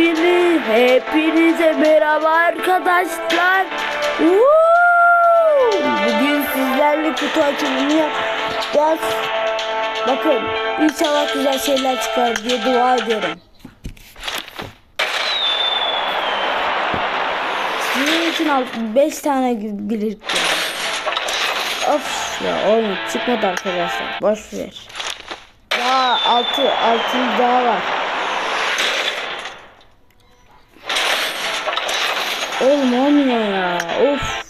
Hepiniz, hepinize merhaba arkadaşlar. Bugün sizlerle kutu açılımı yapacağız. Bakın inşallah güzel şeyler çıkar diye dua ediyorum. Sizin için 5 tane biriktirdim. Of ya oğlum çıkmadı arkadaşlar. Boş ver. Daha 6 6 daha var. Oğlum olmuyor ya. Of.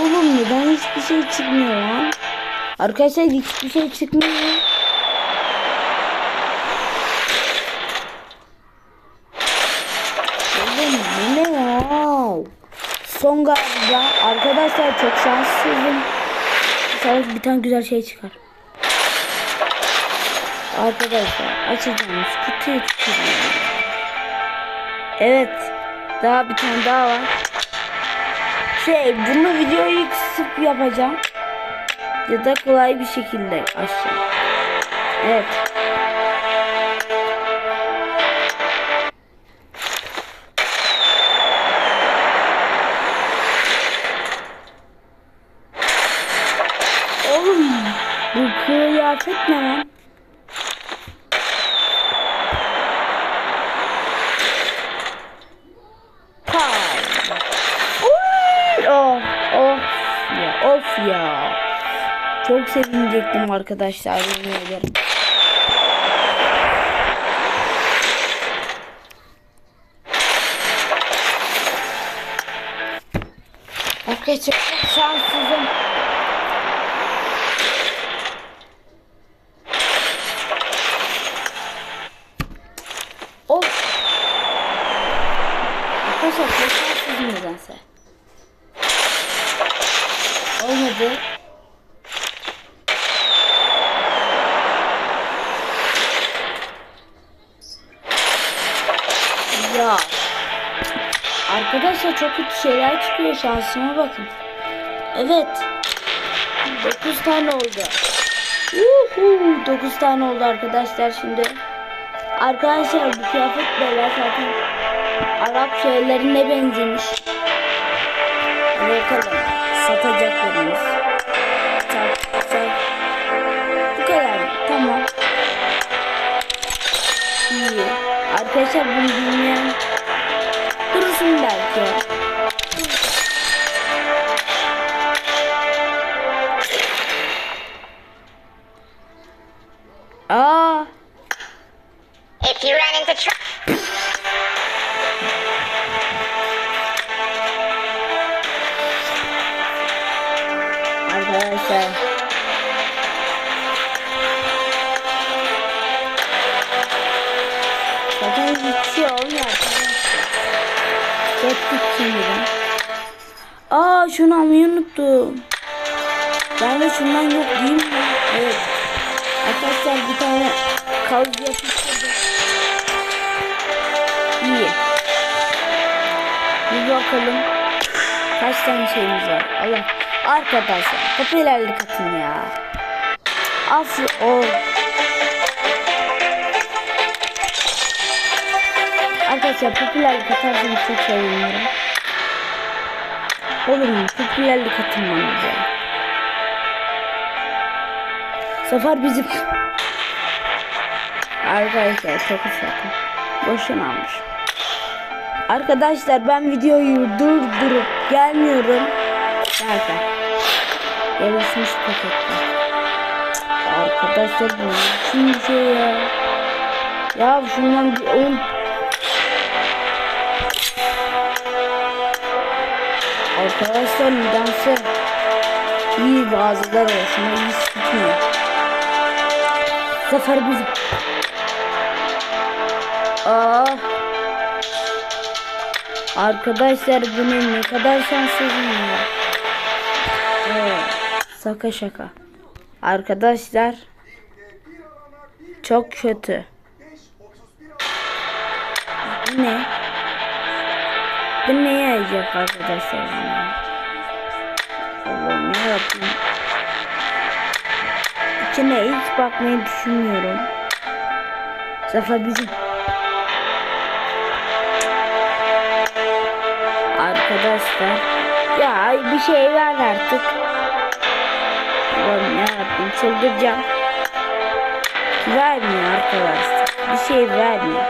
Oğlum neden hiçbir şey çıkmıyor lan? Arkadaşlar hiçbir şey çıkmıyor. Oğlum bu ne ya? Son galiba. Arkadaşlar çok şanssızım. Bir tane güzel şey çıkar. Arkadaşlar açacağımız kutuyu tutuyorum. Evet. Daha bir tane daha var. Şey bunu videoyu kısıp yapacağım. Ya da kolay bir şekilde açacağım. Evet. Oğlum bu kıyafet ne lan? Çok sevinecektim arkadaşlar yemin ederim. Arkadaşlar çok şanssızım. Of. Arkadaşlar çok şanssızım nedense. Olmadı. Ya. Arkadaşlar çok kötü şeyler çıkıyor şansıma bakın. Evet. 9 tane oldu. Uhu, 9 tane oldu arkadaşlar şimdi. Arkadaşlar bu kıyafet böyle zaten Arap şeylerine benzemiş. Bakalım. Satacaklarımız. Sat, sat. Bu kadar. Tamam. İyi. Arkadaşlar bunu bilmeyen If you run into trouble, arkadaşlar. Zaten olmuyor arkadaşlar. Geçtik şimdi. Aa şunu almayı unuttum. Ben de şundan yok değil mi? Evet. Arkadaşlar bir tane kaz yapıştırdım. İyi. Bir bakalım. Kaç tane şeyimiz var? Allah. Arkadaşlar popülerlik atın ya. Af o. Arkadaşlar popülerlik atarsanız çok sevinirim. Olur mu? Popülerlik atın bana ya. Sefer bizim Arkadaşlar çok ıslattım. Boşuna almış. Arkadaşlar ben videoyu durdurup gelmiyorum. Zaten. Gelişmiş paketler. Arkadaşlar bu bir şey ya. Ya şundan bir on Arkadaşlar nedense iyi bazılar arasında iyi gitmiyor. Zafer bizim. Aa. Arkadaşlar bu ne kadar şanssızım ya. Evet, Şaka şaka. Arkadaşlar çok kötü. Bu ne? Bu ne yarayacak arkadaşlar? Allah'ım yarabbim. maçına hiç bakmayı düşünmüyorum. Zafer Arkadaşlar. Ya bir şey ver artık. Ulan yapayım çıldıracağım. Vermiyor arkadaşlar. Bir şey vermiyor.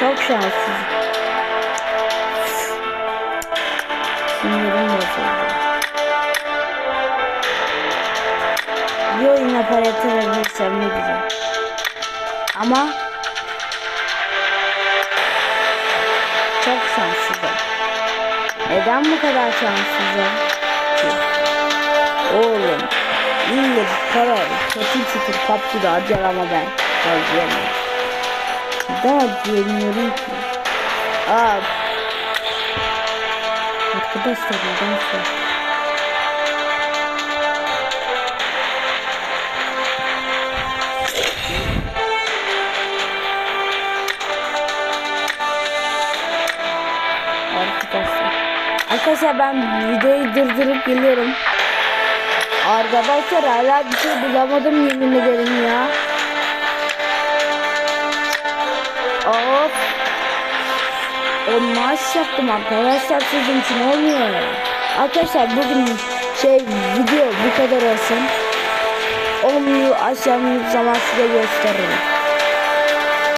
Çok şanssız. Sinirim bozuldu. Bir oyun aparatı verebilirsem ne güzel. Ama Neden bu kadar şanssızım? Oğlum iyi karar çatır çutur kaptı da acır ama ben harcayamam. Neden harcayamıyorum ki? Aa. Arkadaşlar nedense. Arkadaşlar ben videoyu durdurup geliyorum. Arkadaşlar hala bir şey bulamadım yemin ederim ya. Of. O maaş yaptım arkadaşlar sizin için olmuyor ya. Arkadaşlar bugün şey video bu kadar olsun. Onu aşağıya zaman size gösteririm.